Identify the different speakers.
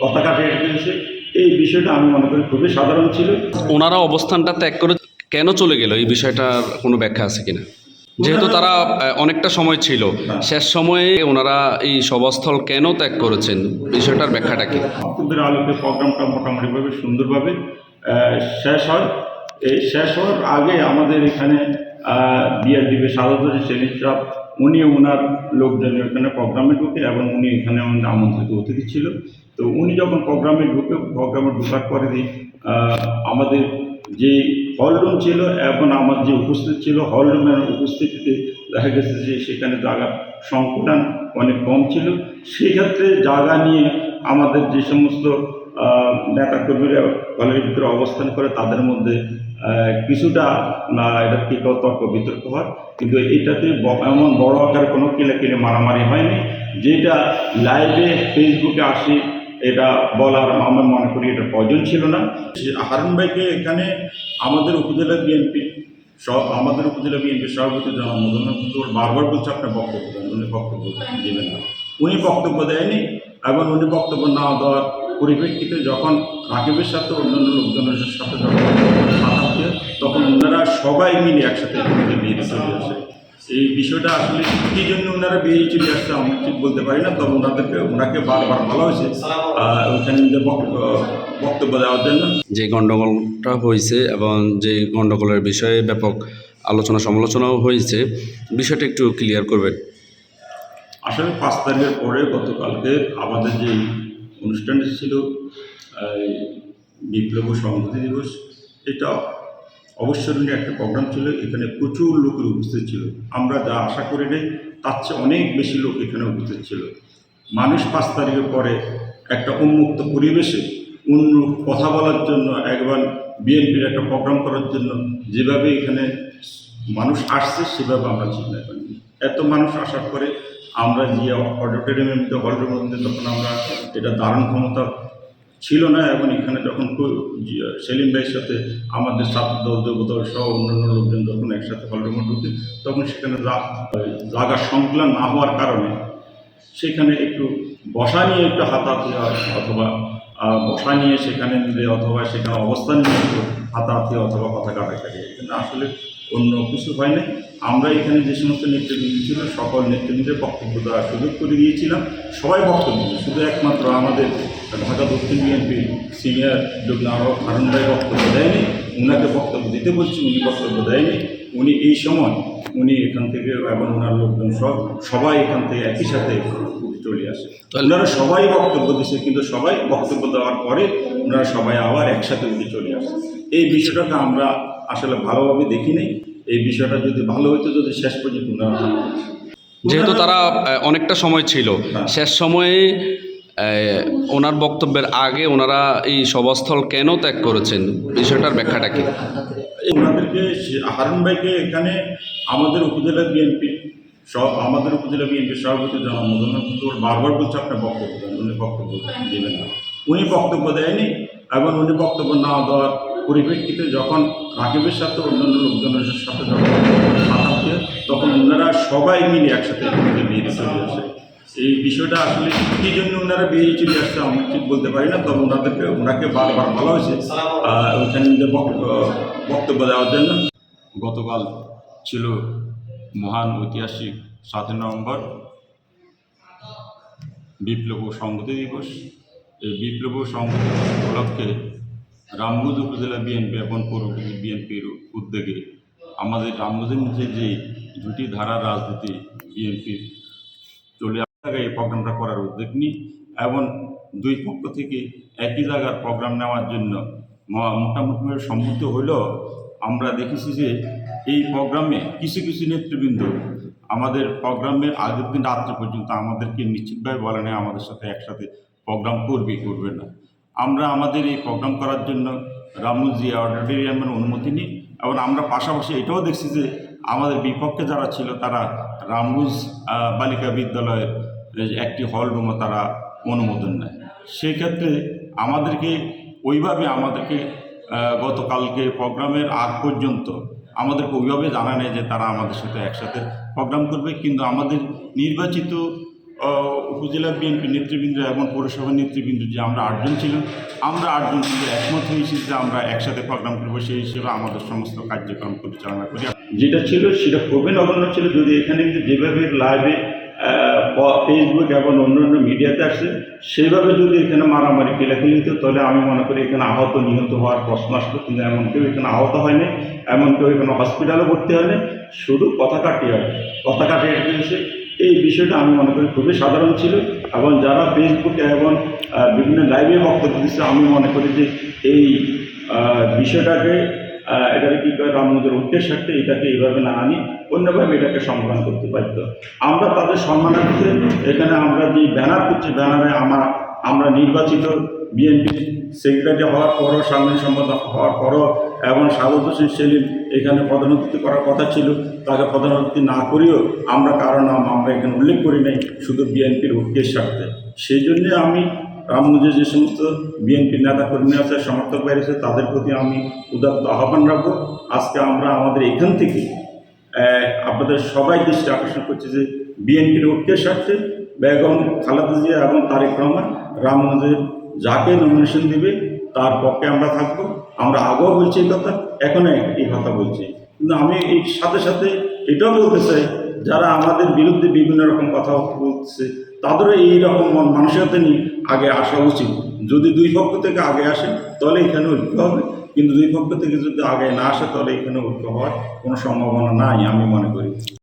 Speaker 1: পতাকা বের করেছে এই বিষয়টা আমি মনে করি খুবই সাধারণ ছিল।
Speaker 2: ওনারা অবস্থানটা ত্যাগ করে কেন চলে গেল? এই বিষয়টার কোনো ব্যাখ্যা আছে কিনা? যেহেতু তারা অনেকটা সময় ছিল। শেষ সময়ে ওনারা এই সভাস্থল কেন ত্যাগ করেছেন? বিষয়টার ব্যাখ্যাটা কি?
Speaker 1: বক্তব্যের আলোকে প্রোগ্রামটা মোটামুটিভাবে সুন্দরভাবে শেষ হয়। এই শেষ হওয়ার আগে আমাদের এখানে বিআরডিবি সারদী সেলিম উনি ওনার লোকজন এখানে প্রোগ্রামে ঢুকে এবং উনি এখানে আমন্ত্রিত অতিথি ছিল। তো উনি যখন প্রোগ্রামে ঢুকে, প্রোগ্রামে ঢোকার পরে আমাদের যে হলরুম ছিল এবং আমার যে উপস্থিত ছিল হলরুমের উপস্থিতিতে দেখা গেছে যে সেখানে জায়গার সংকুলান অনেক কম ছিল। সেক্ষেত্রে জায়গা নিয়ে আমাদের যে সমস্ত নেতাকর্মীরা হলের ভিতরে অবস্থান করে, তাদের মধ্যে কিছুটা, না, এটা থেকে তর্ক বিতর্ক হয়। কিন্তু এটাতে এমন বড় আকারে কোনো কিলে কিলে মারামারি হয়নি। যেটা লাইভে ফেসবুকে আসি, এটা বলার আমরা মনে করি এটা প্রয়োজন ছিল না। হারুন ভাইকে এখানে আমাদের উপজেলা বিএনপি সব আমাদের উপজেলা বিএনপি সভাপতি জনাব মদন বারবার বলছে আপনার বক্তব্য দেন। উনি বক্তব্য দেবেন না। উনি বক্তব্য দেয়নি এবং উনি বক্তব্য না দেওয়ার পরিপ্রেক্ষিতে যখন রাকিবের সাথে অন্যান্য লোকজনের সাথে যখন কথা তখন ওনারা সবাই মিলে একসাথে এখান বেরিয়ে চলে আসে। এই বিষয়টা আসলে কী জন্য ওনারা বেরিয়ে চলে আসছে আমি ঠিক বলতে পারি না তবে ওনাদেরকে ওনাকে বারবার বলা হয়েছে ওইখানে বক্তব্য দেওয়ার জন্য।
Speaker 2: যে গণ্ডগোলটা হয়েছে এবং যে গণ্ডগোলের বিষয়ে ব্যাপক আলোচনা সমালোচনাও হয়েছে বিষয়টা একটু ক্লিয়ার করবেন।
Speaker 1: আসলে পাঁচ তারিখের পরে গতকালকে আমাদের যে অনুষ্ঠানটি ছিল বিপ্লব সংহতি দিবস। এটা অবসরণীয় একটা প্রোগ্রাম ছিল, এখানে প্রচুর লোকের উপস্থিত ছিল। আমরা যা আশা করি নাই, তার চেয়ে অনেক বেশি লোক এখানে উপস্থিত ছিল। মানুষ পাঁচ তারিখের পরে একটা উন্মুক্ত পরিবেশে অন্য কথা বলার জন্য, একবার বিএনপির একটা প্রোগ্রাম করার জন্য যেভাবে এখানে মানুষ আসছে, সেভাবে আমরা চিন্তা করিনি এত মানুষ আসার পরে আমরা যে অডিটোরিয়ামের মধ্যে মধ্যে তখন আমরা এটা দারুণ ক্ষমতা ছিল না এবং এখানে যখন সেলিম ভাইয়ের সাথে আমাদের ছাত্র দল যুবদল সহ অন্যান্য লোকজন যখন একসাথে হলের মধ্যে ঢুকে, তখন সেখানে জা- জায়গার সংকুলন না হওয়ার কারণে সেখানে একটু বসা নিয়ে একটু হাতাহাতি হয়, অথবা বসা নিয়ে সেখানে মিলে অথবা সেখানে অবস্থান নিয়ে হাতাহাতি অথবা কথা কাটাকাটি এখানে আসলে অন্য কিছু হয় নাই। আমরা এখানে যে সমস্ত নেতৃবৃন্দ ছিল সকল নেতৃবৃন্দের বক্তব্য দেওয়ার সুযোগ করে দিয়েছিলাম। সবাই বক্তব্য শুধু একমাত্র আমাদের ঢাকা দক্ষিণ বিএনপি সিনিয়র যুগ্ম আরও হারুন ভাই বক্তব্য দেয়নি উনাকে বক্তব্য দিতে বলছি উনি বক্তব্য দেয়নি। উনি এই সময় উনি এখান থেকে এবং ওনার লোকজন সব সবাই এখান থেকে একই সাথে চলে আসে। ওনারা সবাই বক্তব্য দিচ্ছে কিন্তু সবাই বক্তব্য দেওয়ার পরে ওনারা সবাই আবার একসাথে উঠে চলে আসে। এই বিষয়টাকে আমরা আসলে ভালোভাবে দেখি নাই। এই বিষয়টা যদি ভালো হতো যদি শেষ পর্যন্ত না
Speaker 2: যেহেতু তারা অনেকটা সময় ছিল।
Speaker 1: হ্যাঁ।
Speaker 2: শেষ সময়ে ওনার বক্তব্যের আগে ওনারা এই সভাস্থল কেন ত্যাগ করেছেন? বিষয়টার ব্যাখ্যাটা কি?
Speaker 1: ওনাদেরকে হারুন ভাইকে এখানে আমাদের উপজেলা বিএনপি সব আমাদের উপজেলা বিএনপি সভাপতি জনাব মদন বারবার বলছে আপনার বক্তব্য দেন। উনি বক্তব্য দেবেন না। উনি বক্তব্য দেয়নি এবং উনি বক্তব্য না দেওয়ার পরিপ্রেক্ষিতে যখন রাকিবের সাথে অন্যান্য লোকজনের সাথে যখন কথা তখন ওনারা সবাই মিলে একসাথে বেরিয়ে চলে আসে। এই বিষয়টা আসলে কী জন্য ওনারা বেরিয়ে চলে আসছে আমি ঠিক বলতে পারি না, তবে ওনাদেরকে ওনাকে বারবার বলা হয়েছে ওইখানে বক্তব্য দেওয়ার জন্য। গতকাল ছিল মহান ঐতিহাসিক সাতই নভেম্বর বিপ্লব সংহতি দিবস। এই বিপ্লব সংহতি উপলক্ষে রামগঞ্জ উপজেলা বিএনপি এবং পৌর বিএনপির উদ্যোগে আমাদের রামগঞ্জের নিচে যে জুটি ধারা রাজনীতি বিএনপির চলে আসা এই প্রোগ্রামটা করার উদ্যোগ নিই এবং দুই পক্ষ থেকে একই জায়গার প্রোগ্রাম নেওয়ার জন্য মোটামুটিভাবে সম্মত হলেও আমরা দেখেছি যে এই প্রোগ্রামে কিছু কিছু নেতৃবৃন্দ আমাদের প্রোগ্রামের আগের দিন রাত্রে পর্যন্ত আমাদেরকে নিশ্চিতভাবে বলে নেয় আমাদের সাথে একসাথে প্রোগ্রাম করবে করবে না। আমরা আমাদের এই প্রোগ্রাম করার জন্য রামুজি অডিটোরিয়ামের অনুমতি নিই এবং আমরা পাশাপাশি এটাও দেখছি যে আমাদের বিপক্ষে যারা ছিল তারা আহ, বালিকা বিদ্যালয়ের একটি হল রুমও তারা অনুমোদন নেয়। সেক্ষেত্রে আমাদেরকে ওইভাবে আমাদেরকে গতকালকে প্রোগ্রামের আগ পর্যন্ত আমাদেরকে ওইভাবে জানা নেই যে তারা আমাদের সাথে একসাথে প্রোগ্রাম করবে কিন্তু আমাদের নির্বাচিত উপজেলা বিএনপি নেতৃবৃন্দ এবং পৌরসভার নেতৃবৃন্দ যে আমরা আটজন ছিলাম, আমরা আটজন কিন্তু একমত হয়েছি যে আমরা একসাথে প্রোগ্রাম করব, সেই হিসেবে আমাদের সমস্ত কার্যক্রম পরিচালনা করি। যেটা ছিল সেটা খুবই নগণ্য ছিল, যদি এখানে কিন্তু যেভাবে লাইভে ফেসবুক এবং অন্যান্য মিডিয়াতে আসছে সেইভাবে যদি এখানে মারামারি কেলাকেলি হতো, তাহলে আমি মনে করি এখানে আহত নিহত হওয়ার প্রশ্ন আসতো কিন্তু এমন কেউ এখানে আহত হয়নি, এমন কেউ এখানে হসপিটালে ভর্তি হয়নি, শুধু কথা কাটিয়ে হয় কথা কাটিয়ে গেছে এই বিষয়টা আমি মনে করি খুবই সাধারণ ছিল এবং যারা ফেসবুকে এবং বিভিন্ন লাইভে বক্তব্য দিচ্ছে, আমি মনে করি যে এই বিষয়টাকে এটাকে কী করে রামমন্দির ঐক্যের স্বার্থে এটাকে এইভাবে না আনি, অন্যভাবে এটাকে সম্মান করতে পারত আমরা তাদের সম্মানার্থে এখানে আমরা যে ব্যানার করছি, ব্যানারে আমার, আমরা নির্বাচিত বিএনপি সেক্রেটারি হওয়ার পরও সাংগঠনিক সম্পাদক হওয়ার পরও এবং সাগর হোসেন সেলিম এখানে পদোন্নতি করার কথা ছিল, তাকে পদোন্নতি না করেও আমরা কারও নাম আমরা এখানে উল্লেখ করি নাই, শুধু বিএনপির ঐক্যের স্বার্থে। সেই জন্যে আমি রামগঞ্জে যে সমস্ত বিএনপির নেতা কর্মী আছে, সমর্থক বেড়েছে তাদের প্রতি আমি উদাত্ত আহ্বান রাখব। আজকে আমরা আমাদের এখান থেকে আপনাদের সবাই দৃষ্টি আকর্ষণ করছি যে বিএনপির ঐক্যের স্বার্থে বেগম খালেদা জিয়া এবং তারেক রহমান রামগঞ্জের যাকে নমিনেশন দিবে, তার পক্ষে আমরা থাকব। আমরা আগেও বলছি এই কথা, এখনও এই কথা বলছি। কিন্তু আমি এই সাথে সাথে এটাও বলতে চাই, যারা আমাদের বিরুদ্ধে বিভিন্ন রকম কথা বলছে তাদেরও এই রকম মন- মানসিকতা নিয়ে আগে আসা উচিত। যদি দুই পক্ষ থেকে আগে আসে, তাহলে এখানে ঐক্য হবে। কিন্তু দুই পক্ষ থেকে যদি আগে না আসে, তাহলে এখানে ঐক্য হওয়ার কোনো সম্ভাবনা নাই, আমি মনে করি।